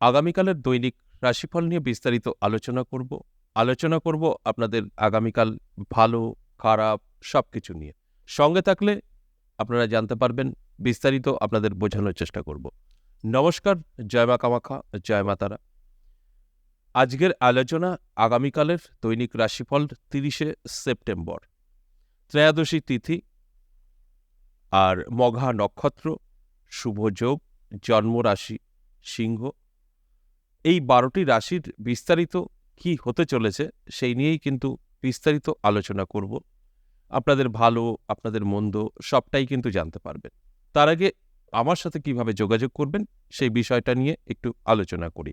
আগামীকালের দৈনিক রাশিফল নিয়ে বিস্তারিত আলোচনা করব। আলোচনা করব আপনাদের আগামীকাল ভালো, খারাপ সব কিছু নিয়ে। সঙ্গে থাকলে আপনারা জানতে পারবেন, বিস্তারিত আপনাদের বোঝানোর চেষ্টা করব। নমস্কার, জয় মা কামাখ্যা, জয় মা তারা। আজকের আলোচনা আগামীকালের দৈনিক রাশিফল তিরিশে সেপ্টেম্বর। ত্রয়োদশী তিথি আর মঘা নক্ষত্র, শুভ যোগ, জন্মরাশি, সিংহ এই বারোটি রাশির বিস্তারিত কি হতে চলেছে সেই নিয়েই কিন্তু বিস্তারিত আলোচনা করব। আপনাদের ভালো, আপনাদের মন্দ সবটাই কিন্তু জানতে পারবেন। তার আগে আমার সাথে কীভাবে যোগাযোগ করবেন সেই বিষয়টা নিয়ে একটু আলোচনা করি।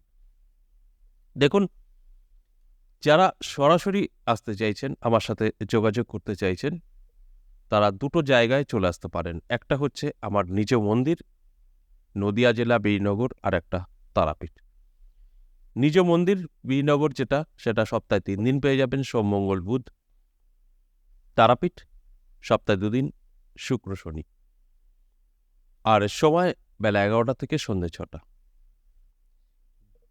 দেখুন, যারা সরাসরি আসতে চাইছেন, আমার সাথে যোগাযোগ করতে চাইছেন, তারা দুটো জায়গায় চলে আসতে পারেন। একটা হচ্ছে আমার নিজ মন্দির, নদিয়া জেলা, বীরনগর, আর একটা তারাপীঠ। নিজ মন্দির বীরনগর যেটা, সেটা সপ্তাহে তিন দিন পেয়ে যাবেন, সোম, মঙ্গল, বুধ, তারাপীঠ, সপ্তাহে দুদিন, শুক্র, শনি। আর সময় বেলা এগারোটা থেকে সন্ধ্যে ছটা।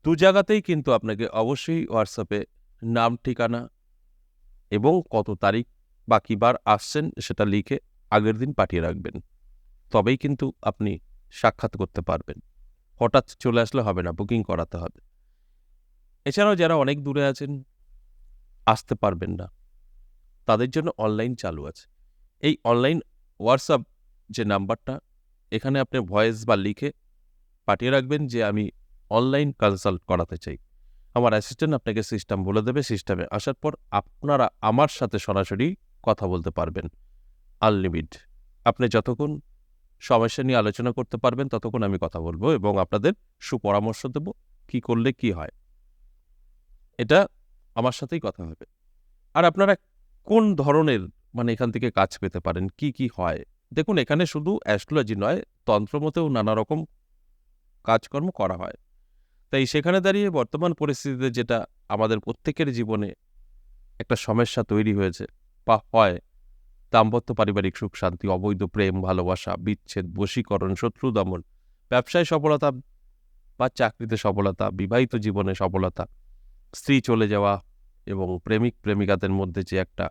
দু জায়গাতেই কিন্তু আপনাকে অবশ্যই হোয়াটসঅ্যাপে নাম, ঠিকানা এবং কত তারিখ বা কিবার আসছেন সেটা লিখে আগের দিন পাঠিয়ে রাখবেন। তবেই কিন্তু আপনি সাক্ষাৎ করতে পারবেন। হঠাৎ চলে আসলে হবে না, বুকিং করাতে হবে। এছাড়াও যারা অনেক দূরে আছেন, আসতে পারবেন না। তাদের জন্য অনলাইন চালু আছে। এই অনলাইন হোয়াটসঅ্যাপ যে নাম্বারটা, এখানে আপনি ভয়েস বা লিখে পাঠিয়ে রাখবেন যে, আমি অনলাইন কনসাল্ট করাতে চাই। আমার অ্যাসিস্ট্যান্ট আপনাকে সিস্টেম বলে দেবে। সিস্টেমে আসার পর আপনারা আমার সাথে সরাসরি কথা বলতে পারবেন। আনলিমিট আপনি যতক্ষণ সমস্যা নিয়ে আলোচনা করতে পারবেন, ততক্ষণ আমি কথা বলব এবং আপনাদের সুপরামর্শ দেব, কি করলে কি হয়। এটা আমার সাথেই কথা হবে। আর আপনারা কোন ধরনের মানে এখান থেকে কাজ পেতে পারেন? কি কি হয়? দেখুন, এখানে শুধু অ্যাস্ট্রোলজি নয়, তন্ত্রমতেও নানা রকম কাজকর্ম করা হয়। তাই সেখানে দাঁড়িয়ে বর্তমান পরিস্থিতিতে যেটা আমাদের প্রত্যেকের জীবনে একটা সমস্যা তৈরি হয়েছে বা হয়, দাম্পত্য পারিবারিক সুখ, শান্তি, অবৈধ প্রেম, ভালোবাসা, বিচ্ছেদ, বশীকরণ, শত্রু দমন, ব্যবসায় সফলতা বা চাকরিতে সফলতা, বিবাহিত জীবনে সফলতা স্ত্রী চলে যাওয়া এবং প্রেমিক প্রেমিকাদের মধ্যে যে একটা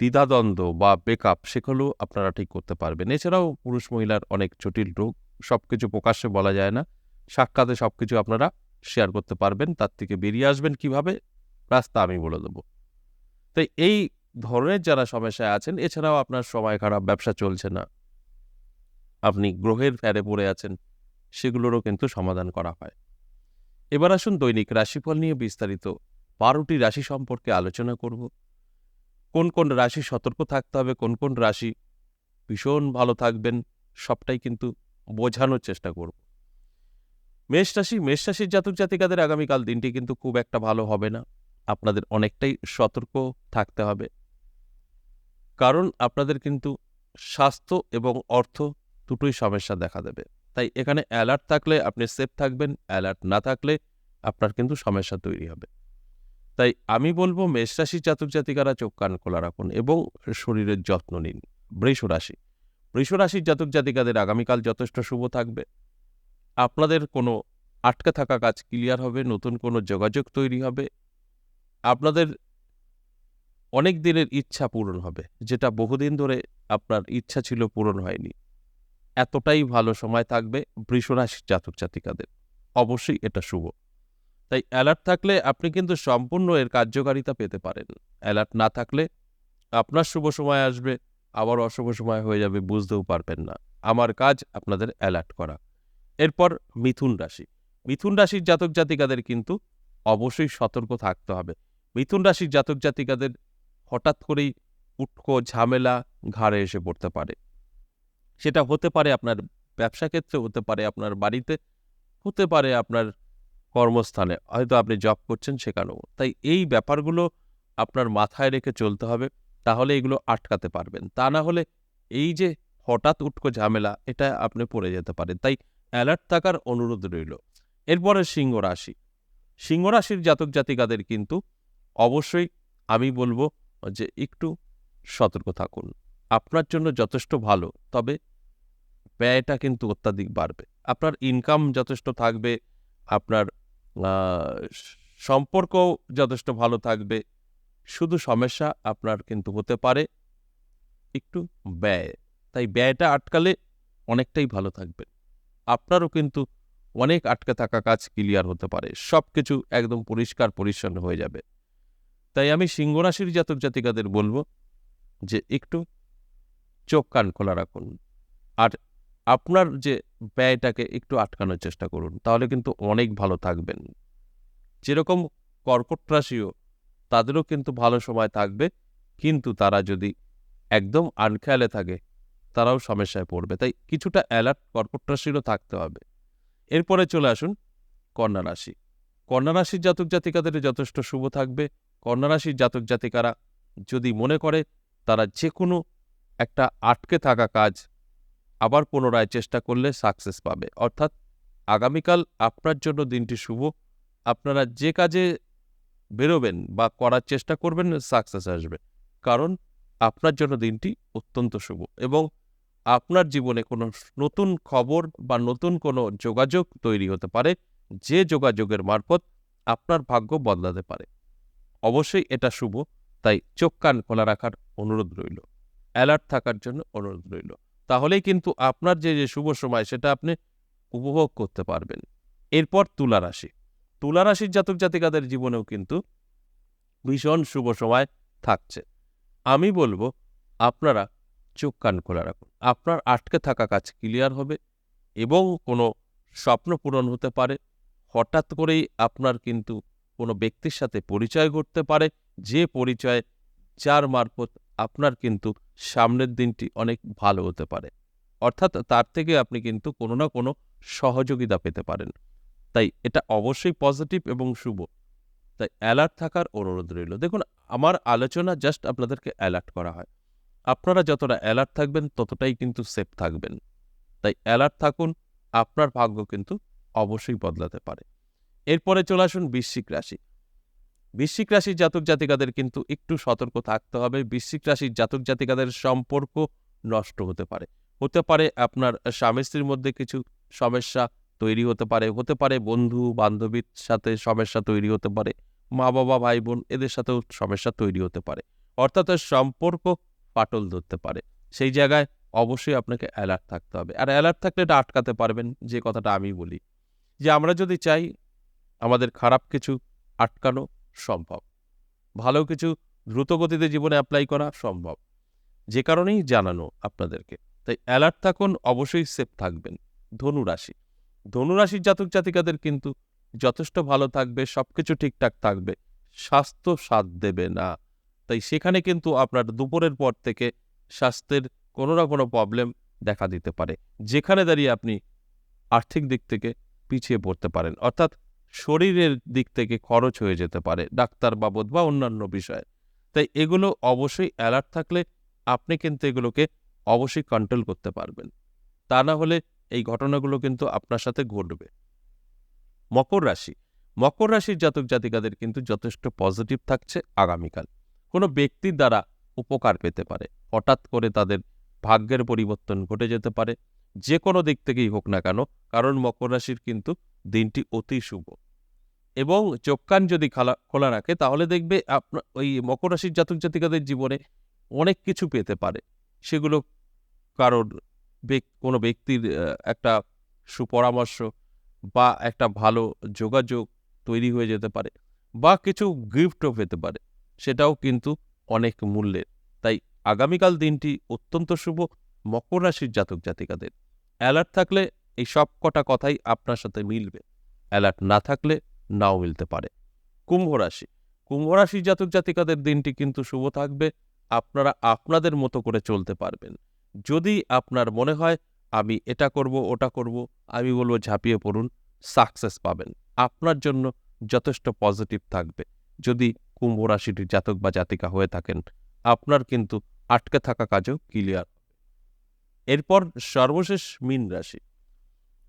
দ্বিধাদ্বন্দ্ব বা বেকআপ সেগুলো আপনারা ঠিক করতে পারবেন। এছাড়াও পুরুষ মহিলার অনেক জটিল রোগ সব কিছু প্রকাশ্যে বলা যায় না। সাক্ষাতে সব কিছু আপনারা শেয়ার করতে পারবেন, তার থেকে বেরিয়ে আসবেন কীভাবে? রাস্তা আমি বলে দেবো। তাই এই ধরনের যারা সমস্যায় আছেন, এছাড়াও আপনার সময় খারাপ, ব্যবসা চলছে না, আপনি গ্রহের ফ্যারে পড়ে আছেন, সেগুলোরও কিন্তু সমাধান করা হয়। এবার আসুন দৈনিক রাশিফল নিয়ে বিস্তারিত। বারোটি রাশি সম্পর্কে আলোচনা করব। কোন কোন রাশি সতর্ক থাকতে হবে, কোন কোন রাশি ভীষণ ভালো থাকবেন, সবটাই কিন্তু বোঝানোর চেষ্টা করব। মেষ রাশি, মেষ রাশির জাতক জাতিকাদের আগামীকাল দিনটি কিন্তু খুব একটা ভালো হবে না। আপনাদের অনেকটাই সতর্ক থাকতে হবে। কারণ আপনাদের কিন্তু স্বাস্থ্য এবং অর্থ দুটোই সমস্যা দেখা দেবে। তাই এখানে অ্যালার্ট থাকলে আপনি সেফ থাকবেন অ্যালার্ট না থাকলে আপনার কিন্তু সমস্যা তৈরি হবে। তাই আমি বলব মেষ রাশি জাতক জাতিকারা চোখ কান খোলা রাখুন এবং শরীরের যত্ন নিন। বৃষ রাশি, বৃষ রাশির জাতক জাতিকাদের আগামীকাল যথেষ্ট শুভ থাকবে। আপনাদের কোনো আটকে থাকা কাজ ক্লিয়ার হবে, নতুন কোনো যোগাযোগ তৈরি হবে। আপনাদের অনেক দিনের ইচ্ছা পূরণ হবে, যেটা বহুদিন ধরে আপনার ইচ্ছা ছিল পূরণ হয়নি। এতটাই ভালো সময় থাকবে বৃষরাশির জাতক জাতিকাদের অবশ্যই এটা শুভ। তাই অ্যালার্ট থাকলে আপনি কিন্তু সম্পূর্ণ এর কার্যকারিতা পেতে পারেন। অ্যালার্ট না থাকলে আপনার শুভ সময় আসবে, আবার অশুভ সময় হয়ে যাবে, বুঝতেও পারবেন না। আমার কাজ আপনাদের অ্যালার্ট করা। এরপর মিথুন রাশি। মিথুন রাশির জাতক জাতিকাদের কিন্তু অবশ্যই সতর্ক থাকতে হবে। মিথুন রাশির জাতক জাতিকাদের হঠাৎ করেই উটকো ঝামেলা ঘাড়ে এসে পড়তে পারে। সেটা হতে পারে আপনার ব্যবসা ক্ষেত্রে হতে পারে, আপনার বাড়িতে হতে পারে, আপনার কর্মস্থানে। হয়তো আপনি জব করছেন সেখানেও। তাই এই ব্যাপারগুলো আপনার মাথায় রেখে চলতে হবে, তাহলে এগুলো আটকাতে পারবেন। তা না হলে এই যে হঠাৎ উটকো ঝামেলা, এটা আপনি পড়ে যেতে পারেন। তাই অ্যালার্ট থাকার অনুরোধ রইল। এরপরে সিংহ রাশি। সিংহ রাশির জাতক জাতিকাদের কিন্তু অবশ্যই আমি বলব যে একটু সতর্ক থাকুন। আপনার জন্য যথেষ্ট ভালো তবে ব্যয়টা কিন্তু অত্যাধিক বাড়বে। আপনার ইনকাম যথেষ্ট থাকবে আপনার আহ, সম্পর্কও যথেষ্ট ভালো থাকবে। শুধু সমস্যা আপনার কিন্তু হতে পারে একটু ব্যয়। তাই ব্যয়টা আটকালে অনেকটাই ভালো থাকবে। আপনারও কিন্তু অনেক আটকে থাকা কাজ ক্লিয়ার হতে পারে। সব কিছু একদম পরিষ্কার পরিচ্ছন্ন হয়ে যাবে। তাই আমি সিংহরাশির জাতক জাতিকাদের বলব যে একটু চোখ কান খোলা রাখুন। আর আপনার যে ব্যয়টাকে একটু আটকানোর চেষ্টা করুন, তাহলে কিন্তু অনেক ভালো থাকবেন। যেরকম কর্কট রাশিও, তাদেরও কিন্তু ভালো সময় থাকবে, কিন্তু তারা যদি একদম আনখেয়ালে থাকে, তারাও সমস্যায় পড়বে। তাই কিছুটা অ্যালার্ট কর্কট রাশিরও থাকতে হবে। এরপরে চলে আসুন কন্যা রাশি। কন্যা রাশির জাতক জাতিকাদের যথেষ্ট শুভ থাকবে। কন্যা রাশির জাতক জাতিকারা যদি মনে করে, তারা যে কোনো একটা আটকে থাকা কাজ আবার পুনরায় চেষ্টা করলে সাকসেস পাবে। অর্থাৎ আগামীকাল আপনার জন্য দিনটি শুভ। আপনারা যে কাজে বেরোবেন বা করার চেষ্টা করবেন সাকসেস আসবে। কারণ আপনার জন্য দিনটি অত্যন্ত শুভ এবং আপনার জীবনে কোনো নতুন খবর বা নতুন কোনো যোগাযোগ তৈরি হতে পারে, যে যোগাযোগের মারফত আপনার ভাগ্য বদলাতে পারে। অবশ্যই এটা শুভ, তাই চোখ কান খোলা রাখার অনুরোধ রইল। অ্যালার্ট থাকার জন্য অনুরোধ রইল। তাহলেই কিন্তু আপনার যে যে শুভ সময় সেটা আপনি উপভোগ করতে পারবেন। এরপর তুলা রাশি। তুলা রাশির জাতক জাতিকাদের জীবনেও কিন্তু ভীষণ শুভ সময় থাকছে। আমি বলব, আপনারা চোখ কান খোলা রাখুন। আপনার আটকে থাকা কাজ ক্লিয়ার হবে এবং কোনো স্বপ্ন পূরণ হতে পারে। হঠাৎ করেই আপনার কিন্তু কোনো ব্যক্তির সাথে পরিচয় ঘটতে পারে। যে পরিচয়, যার মারফত আপনার কিন্তু সামনের দিনটি অনেক ভালো হতে পারে। অর্থাৎ তার থেকে আপনি কিন্তু কোনো না কোনো সহযোগিতা পেতে পারেন। তাই এটা অবশ্যই পজিটিভ এবং শুভ। তাই অ্যালার্ট থাকার অনুরোধ রইল। দেখুন, আমার আলোচনা জাস্ট আপনাদেরকে অ্যালার্ট করা হয়। আপনারা যতটা অ্যালার্ট থাকবেন, ততটাই কিন্তু সেফ থাকবেন। তাই অ্যালার্ট থাকুন, আপনার ভাগ্য কিন্তু অবশ্যই বদলাতে পারে। এরপরে চলে আসুন বৃশ্চিক রাশি। বৃশ্চিক রাশির জাতক জাতিকাদের কিন্তু একটু সতর্ক থাকতে হবে। বৃশ্চিক রাশির জাতক জাতিকাদের সম্পর্ক নষ্ট হতে পারে। হতে পারে আপনার স্বামী স্ত্রীর মধ্যে কিছু সমস্যা তৈরি হতে পারে। হতে পারে বন্ধু বান্ধবীর সাথে সমস্যা তৈরি হতে পারে। মা বাবা ভাই বোন এদের সাথেও সমস্যা তৈরি হতে পারে। অর্থাৎ সম্পর্ক ফাটল ধরতে পারে। সেই জায়গায় অবশ্যই আপনাকে অ্যালার্ট থাকতে হবে। আর অ্যালার্ট থাকলে এটা আটকাতে পারবেন, যে কথাটা আমি বলি। যে আমরা যদি চাই আমাদের খারাপ কিছু আটকানো সম্ভব। ভালো কিছু দ্রুতগতিতে জীবনে অ্যাপ্লাই করা সম্ভব। যে কারণেই জানানো আপনাদেরকে। তাই অ্যালার্ট থাকুন, অবশ্যই সেফ থাকবেন। ধনুরাশি ধনুরাশির জাতক জাতিকাদের কিন্তু যথেষ্ট ভালো থাকবে সব কিছু ঠিকঠাক থাকবে, স্বাস্থ্য সাথ দেবে না। তাই সেখানে কিন্তু আপনার দুপুরের পর থেকে স্বাস্থ্যের কোনো না কোনো প্রবলেম দেখা দিতে পারে। যেখানে দাঁড়িয়ে আপনি আর্থিক দিক থেকে পিছিয়ে পড়তে পারেন। অর্থাৎ শরীরের দিক থেকে খরচ হয়ে যেতে পারে ডাক্তার বাবদ বা অন্যান্য বিষয়ে। তাই এগুলো অবশ্যই অ্যালার্ট থাকলে আপনি কিন্তু এগুলোকে অবশ্যই কন্ট্রোল করতে পারবেন। তা না হলে এই ঘটনাগুলো কিন্তু আপনার সাথে ঘটবে। মকর রাশি। মকর রাশির জাতক জাতিকাদের কিন্তু যথেষ্ট পজিটিভ থাকছে আগামীকাল। কোনো ব্যক্তির দ্বারা উপকার পেতে পারে। হঠাৎ করে তাদের ভাগ্যের পরিবর্তন ঘটে যেতে পারে। যে কোনো দিক থেকেই হোক না কেন, কারণ মকর রাশির কিন্তু দিনটি অতি শুভ। এবং চোখ কান যদি খালা, খোলা রাখে, তাহলে দেখবে আপনার ওই মকর রাশির জাতক জাতিকাদের জীবনে অনেক কিছু পেতে পারে। সেগুলো কারোর কোনো ব্যক্তির একটা সুপরামর্শ বা একটা ভালো যোগাযোগ তৈরি হয়ে যেতে পারে বা কিছু গিফটও পেতে পারে। সেটাও কিন্তু অনেক মূল্যের। তাই আগামীকাল দিনটি অত্যন্ত শুভ মকর রাশির জাতক জাতিকাদের। অ্যালার্ট থাকলে এই সব কটা কথাই আপনার সাথে মিলবে। অ্যালার্ট না থাকলে নাও মিলতে পারে। কুম্ভ রাশি। কুম্ভ রাশির জাতক জাতিকাদের দিনটি কিন্তু শুভ থাকবে। আপনারা আপনাদের মতো করে চলতে পারবেন। যদি আপনার মনে হয়, আমি এটা করব, ওটা করব, আমি বলব ঝাঁপিয়ে পড়ুন সাকসেস পাবেন। আপনার জন্য যথেষ্ট পজিটিভ থাকবে। যদি কুম্ভ রাশির জাতক বা জাতিকা হয়ে থাকেন, আপনার কিন্তু আটকে থাকা কাজও ক্লিয়ার এরপর সর্বশেষ মীন রাশি।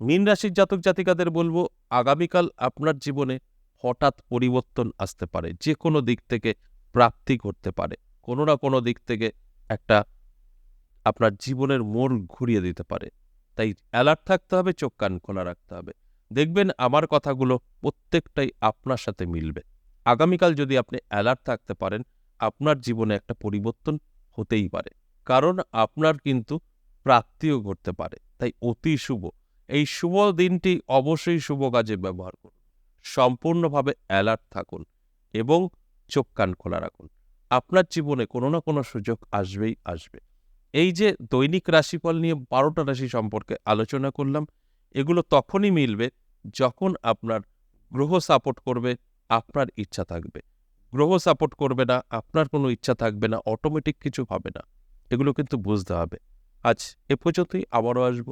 মীন রাশির জাতক জাতিকাদের বলব, আগামীকাল আপনার জীবনে হঠাৎ পরিবর্তন আসতে পারে। যে কোনো দিক থেকে প্রাপ্তি ঘটতে পারে। কোনো না কোনো দিক থেকে একটা আপনার জীবনের মোড় ঘুরিয়ে দিতে পারে। তাই অ্যালার্ট থাকতে হবে, চোখ কান খোলা রাখতে হবে। দেখবেন আমার কথাগুলো প্রত্যেকটাই আপনার সাথে মিলবে। আগামীকাল যদি আপনি অ্যালার্ট থাকতে পারেন, আপনার জীবনে একটা পরিবর্তন হতেই পারে। কারণ আপনার কিন্তু প্রাপ্তিও ঘটতে পারে। তাই অতি শুভ। এই শুভ দিনটি অবশ্যই শুভ কাজে ব্যবহার করুন। সম্পূর্ণভাবে অ্যালার্ট থাকুন এবং চোখ কান খোলা রাখুন। আপনার জীবনে কোনো না কোনো সুযোগ আসবেই আসবে। এই যে দৈনিক রাশিফল নিয়ে বারোটা রাশি সম্পর্কে আলোচনা করলাম, এগুলো তখনই মিলবে যখন আপনার গ্রহ সাপোর্ট করবে, আপনার ইচ্ছা থাকবে। গ্রহ সাপোর্ট করবে না, আপনার কোনো ইচ্ছা থাকবে না অটোমেটিক কিছু হবে না। এগুলো কিন্তু বুঝতে হবে। আজ এ পর্যন্তই, আবারও আসব।